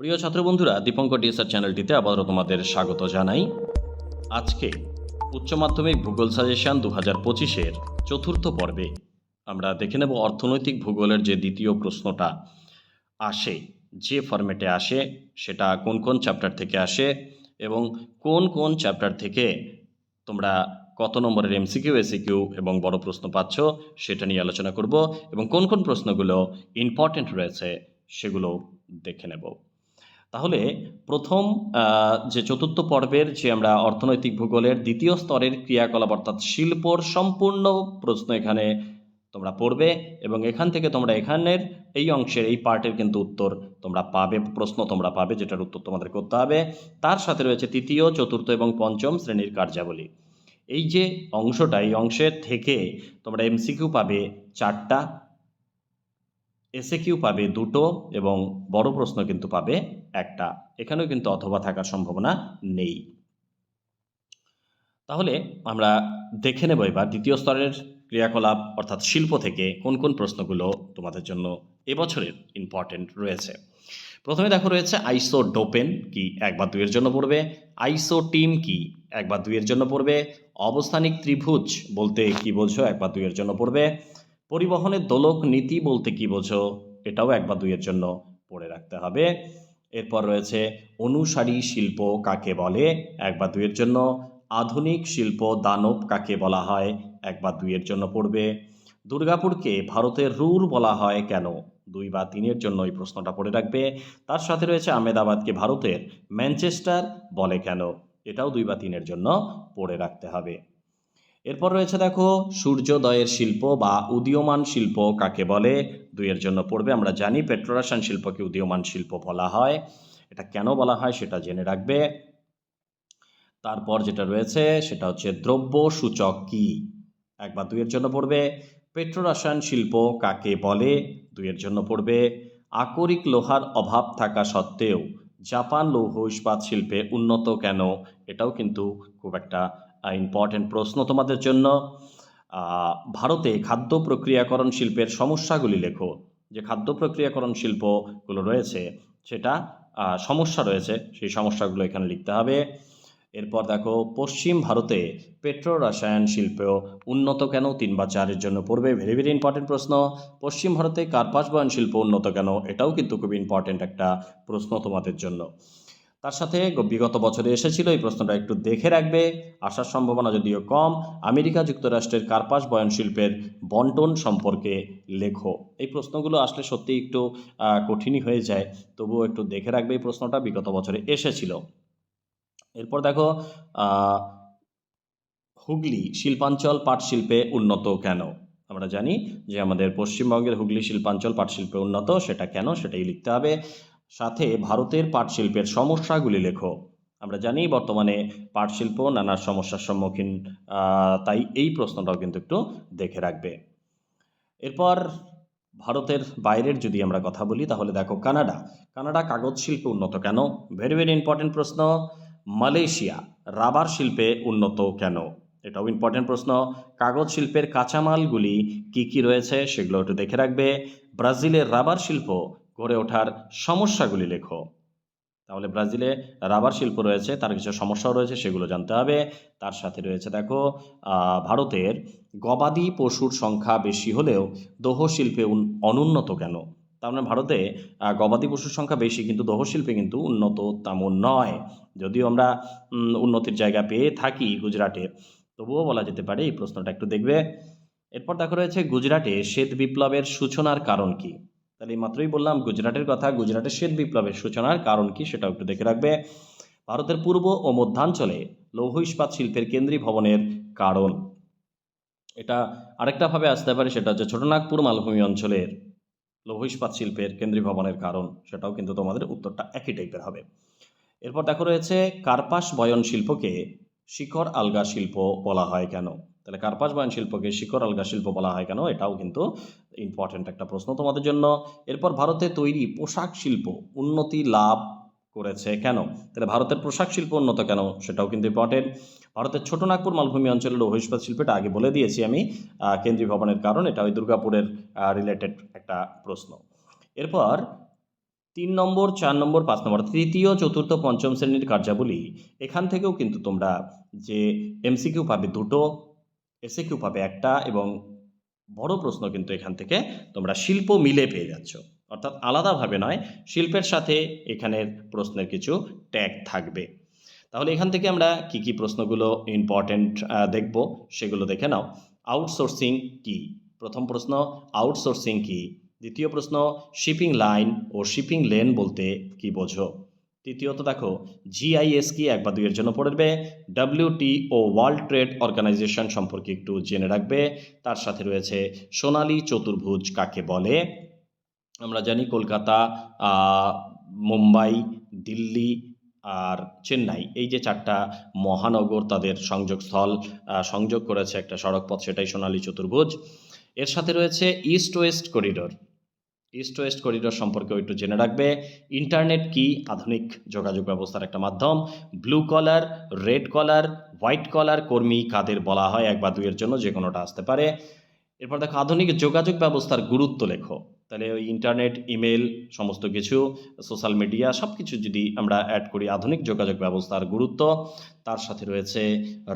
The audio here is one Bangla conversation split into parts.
প্রিয় ছাত্র বন্ধুরা দীপঙ্কর ডিএসআর চ্যানেলটিতে আবারও তোমাদের স্বাগত জানাই। আজকে উচ্চ মাধ্যমিক ভূগোল সাজেশন দু হাজার পঁচিশের চতুর্থ পর্বে আমরা দেখে নেব অর্থনৈতিক ভূগোলের যে দ্বিতীয় প্রশ্নটা আসে, যে ফরম্যাটে আসে, সেটা কোন কোন চ্যাপ্টার থেকে আসে এবং কোন কোন চ্যাপ্টার থেকে তোমরা কত নম্বরের এমসিকিউ, এসিকিউ এবং বড় প্রশ্ন পাচ্ছ সেটা নিয়ে আলোচনা করব এবং কোন কোন প্রশ্নগুলো ইম্পর্টেন্ট রয়েছে সেগুলো দেখে নেব। তাহলে প্রথম যে চতুর্থ পর্বের যে আমরা অর্থনৈতিক ভূগোলের দ্বিতীয় স্তরের ক্রিয়াকলাপ, অর্থাৎ শিল্পর সম্পূর্ণ প্রশ্ন এখানে তোমরা পড়বে এবং এখান থেকে তোমরা এখানের এই অংশের এই পার্টের কিন্তু উত্তর তোমরা পাবে, প্রশ্ন তোমরা পাবে যেটার উত্তর তোমাদের করতে হবে। তার সাথে রয়েছে তৃতীয়, চতুর্থ এবং পঞ্চম শ্রেণির কার্যাবলী। এই যে অংশটা, এই অংশের থেকে তোমরা এমসিকিউ পাবে চারটা এসে কিউ পাবে দুটো এবং বড় প্রশ্ন কিন্তু পাবে একটা। এখানেও কিন্তু অথবা থাকার সম্ভাবনা নেই। তাহলে আমরা দেখে নেব এবার দ্বিতীয় স্তরের ক্রিয়াকলাপ, অর্থাৎ শিল্প থেকে কোন কোন প্রশ্নগুলো তোমাদের জন্য এবছরের ইম্পর্টেন্ট রয়েছে। প্রথমে দেখো রয়েছে আইসো ডোপেন কি এক বা দুইয়ের জন্য পড়বে আইসো টিম কি এক বা দুইয়ের জন্য পড়বে, অবস্থানিক ত্রিভুজ বলতে কি বোঝো এক বা দুইয়ের জন্য পড়বে পরিবহনের দোলক নীতি বলতে কি বোঝো? এটাও এক বা দুইয়ের জন্য পড়ে রাখতে হবে। এরপর রয়েছে, অনুসারী শিল্প কাকে বলে? এক বা দুইয়ের জন্য। আধুনিক শিল্প দানব কাকে বলা হয়? এক বা দুইয়ের জন্য পড়বে। দুর্গাপুরকে ভারতের রুর বলা হয় কেন? দুই বা তিনের জন্য এই প্রশ্নটা পড়ে রাখবে। তার সাথে রয়েছে, আহমেদাবাদকে ভারতের ম্যানচেস্টার বলে কেন? এটাও দুই বা তিনের জন্য পড়ে রাখতে হবে। এরপর রয়েছে দেখো, সূর্যোদয়ের শিল্প বা উদীয়মান শিল্প কাকে বলে? দুইয়ের জন্য পড়বে, আমরা জানি পেট্রোরাসায়ন শিল্পকে উদীয়মান শিল্প বলা হয়। এটা কেন বলা হয় সেটা জেনে রাখবে। তারপর যেটা রয়েছে, সেটা হচ্ছে দ্রব্য সূচক কি? একবার দুইয়ের জন্য পড়বে, পেট্রোরাসায়ন শিল্প কাকে বলে? দুইয়ের জন্য পড়বে, আকরিক লোহার অভাব থাকা সত্ত্বেও জাপান লৌহ ইস্পাত শিল্পে উন্নত কেন? এটাও কিন্তু খুব একটা ইম্পর্টেন্ট প্রশ্ন তোমাদের জন্য। ভারতে খাদ্য প্রক্রিয়াকরণ শিল্পের সমস্যাগুলি লেখো। যে খাদ্য প্রক্রিয়াকরণ শিল্পগুলো রয়েছে, সেটা সমস্যা রয়েছে, সেই সমস্যাগুলো এখানে লিখতে হবে। এরপর দেখো, পশ্চিম ভারতে পেট্রো রসায়ন শিল্প উন্নত কেন? তিন বা চারের জন্য পড়বে ভেরি ভেরি ইম্পর্টেন্ট প্রশ্ন। পশ্চিম ভারতে কার্পাস বয়ন শিল্প উন্নত কেন? এটাও কিন্তু খুব ইম্পর্টেন্ট একটা প্রশ্ন তোমাদের জন্য। তার সাথে বিগত বছরে এসেছিল, এই প্রশ্নটা একটু দেখে রাখবে। আসার সম্ভাবনা যদিও কম, আমেরিকা যুক্তরাষ্ট্রের কার্পাস বয়ন শিল্পের বন্টন সম্পর্কে লেখো। এই প্রশ্নগুলো আসলে সত্যি একটু কঠিনই হয়ে যায়, তবুও একটু দেখে রাখবে এই প্রশ্নটা, বিগত বছরে এসেছিল। এরপর দেখো হুগলি শিল্পাঞ্চল পাট শিল্পে উন্নত কেন? আমরা জানি যে আমাদের পশ্চিমবঙ্গের হুগলি শিল্পাঞ্চল পাট শিল্পে উন্নত, সেটা কেন সেটাই লিখতে হবে। সাথে ভারতের পাট শিল্পের সমস্যাগুলি লেখো। আমরা জানি বর্তমানে পাট শিল্প নানা সমস্যার সম্মুখীন তাই এই প্রশ্নটাও কিন্তু একটু দেখে রাখবে। এরপর ভারতের বাইরের যদি আমরা কথা বলি, তাহলে দেখো কানাডা। কানাডা কাগজ শিল্পে উন্নত কেন? ভেরি ভেরি ইম্পর্টেন্ট প্রশ্ন। মালয়েশিয়া, রাবার শিল্পে উন্নত কেন? এটাও ইম্পর্টেন্ট প্রশ্ন। কাগজ শিল্পের কাঁচামালগুলি কি কি রয়েছে, সেগুলো একটু দেখে রাখবে। ব্রাজিলের রাবার শিল্প গড়ে ওঠার সমস্যাগুলি লেখো। তাহলে ব্রাজিলে রাবার শিল্প রয়েছে, তার কিছু সমস্যাও রয়েছে, সেগুলো জানতে হবে। তার সাথে রয়েছে, দেখো ভারতের গবাদি পশুর সংখ্যা বেশি হলেও দোহ শিল্পে অনুন্নত কেন? তার মানে ভারতে গবাদি পশুর সংখ্যা বেশি, কিন্তু দোহ শিল্পে কিন্তু উন্নত তেমন নয়। যদিও আমরা উন্নতির জায়গা পেয়ে থাকি গুজরাটে, তবুও বলা যেতে পারে, এই প্রশ্নটা একটু দেখবে। এরপর দেখা রয়েছে, গুজরাটে শ্বেত বিপ্লবের সূচনার কারণ কি? তাহলে এই মাত্রই বললাম গুজরাটের কথা, গুজরাটের শ্বেত বিপ্লবের সূচনার কারণ কি সেটাও একটু দেখে রাখবে। ভারতের পূর্ব ও মধ্যাঞ্চলে লৌহ ইস্পাত শিল্পের কেন্দ্রীয় ভবনের কারণ। এটা আরেকটা ভাবে আসতে পারে, সেটা হচ্ছে ছোটনাগপুর মালভূমি অঞ্চলের লৌহ ইস্পাত শিল্পের কেন্দ্রীয় ভবনের কারণ, সেটাও কিন্তু তোমাদের উত্তরটা একই টাইপের হবে। এরপর দেখো রয়েছে কার্পাস বয়ন শিল্পকে শিখর আলগা শিল্প বলা হয় কেন? তাহলে কার্পাস বয়ন শিল্পকে শিখর আলগা শিল্প বলা হয় কেন? এটাও কিন্তু ইম্পর্ট্যান্ট একটা প্রশ্ন তোমাদের জন্য। এরপর ভারতে তৈরি পোশাক শিল্প উন্নতি লাভ করেছে কেন? তাহলে ভারতের পোশাক শিল্প উন্নত কেন? সেটাও কিন্তু ইম্পর্টেন্ট ভারতের ছোটনাগপুর মালভূমি অঞ্চলের লৌহ ইস্পাত শিল্পটা আগে বলে দিয়েছি আমি কেন্দ্রীয় ভবনের কারণ, এটা ওই দুর্গাপুরের রিলেটেড একটা প্রশ্ন। এরপর তিন নম্বর, চার নম্বর, পাঁচ নম্বর, তৃতীয়, চতুর্থ, পঞ্চম শ্রেণির কার্যাবলী, এখান থেকেও কিন্তু তোমরা যে এমসিকিউ পাবে দুটো এসে কিউ পাবে একটা এবং বড় প্রশ্ন কিন্তু এখান থেকে তোমরা শিল্প মিলে পেয়ে যাচ্ছ। অর্থাৎ আলাদাভাবে নয়, শিল্পের সাথে এখানের প্রশ্নের কিছু ট্যাগ থাকবে। তাহলে এখান থেকে আমরা কি কি প্রশ্নগুলো ইম্পর্টেন্ট দেখব সেগুলো দেখে নাও। আউটসোর্সিং কি? প্রথম প্রশ্ন আউটসোর্সিং কি? দ্বিতীয় প্রশ্ন শিপিং লাইন ও শিপিং লেন বলতে কি বোঝো? তৃতীয়ত দেখো জিআইএস কি এক বা দুইয়ের জন্য পড়বে। W T O world trade organization সম্পর্কে একটু জেনে রাখবে। তার সাথে রয়েছে সোনালী চতুর্ভুজ কাকে বলে? আমরা জানি কলকাতা মুম্বাই, দিল্লি আর চেন্নাই। এই যে চারটা মহানগর তাদের সংযোগস্থল সংযোগ করেছে একটা সড়কপথ, সেটাই সোনালী চতুর্ভুজ। এর সাথে রয়েছে east west corridor east west corridor সম্পর্কেও একটু জেনে রাখবে। ইন্টারনেট কি আধুনিক যোগাযোগ ব্যবস্থার একটা মাধ্যম। Blue collar red collar white collar কর্মী কাদের বলা হয় এক বা দুইয়ের জন্য যে কোনোটা আসতে পারে। এরপর দেখো, আধুনিক যোগাযোগ ব্যবস্থার গুরুত্ব লেখো। তাহলে ওই ইন্টারনেট ইমেল সমস্ত কিছু সোশ্যাল মিডিয়া সব কিছু যদি আমরা অ্যাড করি আধুনিক যোগাযোগ ব্যবস্থার গুরুত্ব, তার সাথে রয়েছে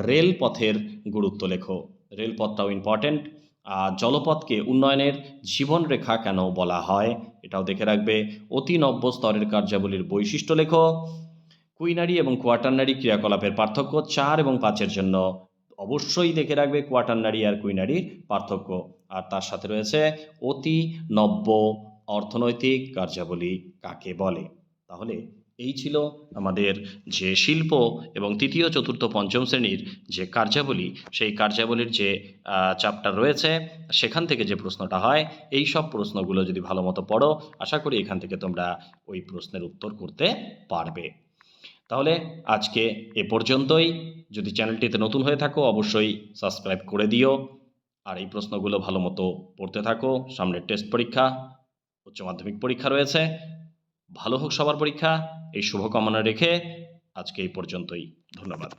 রেলপথের গুরুত্ব লেখো। রেলপথটাও ইম্পর্ট্যান্ট জলপথকে উন্নয়নের জীবনরেখা কেন বলা হয়? এটাও দেখে রাখবে অতি নব্য স্তরের কার্যাবলীর বৈশিষ্ট্য লেখো। কুইনারি এবং কোয়াটারনারি ক্রিয়াকলাপের পার্থক্য চার এবং পাঁচের জন্য। অবশ্যই দেখে রাখবে কোয়াটারনারি আর কুইনারির পার্থক্য। আর তার সাথে রয়েছে অতি নব্য অর্থনৈতিক কার্যাবলী কাকে বলে? তাহলে এই ছিল আমাদের যে শিল্প এবং তৃতীয়, চতুর্থ, পঞ্চম শ্রেণির যে কার্যাবলী, সেই কার্যাবলীর যে চ্যাপ্টার রয়েছে, সেখান থেকে যে প্রশ্নটা হয়, এই সব প্রশ্নগুলো যদি ভালো মতো পড়ো, আশা করি এখান থেকে তোমরা ওই প্রশ্নের উত্তর করতে পারবে। তাহলে আজকে এ পর্যন্তই। যদি চ্যানেলটিতে নতুন হয়ে থাকো, অবশ্যই সাবস্ক্রাইব করে দিও। আর এই প্রশ্নগুলো ভালো মতো পড়তে থাকো। সামনে টেস্ট পরীক্ষা, উচ্চ মাধ্যমিক পরীক্ষা রয়েছে। ভালো হোক সবার পরীক্ষা এই শুভকামনা রেখে আজকে এই পর্যন্তই। ধন্যবাদ।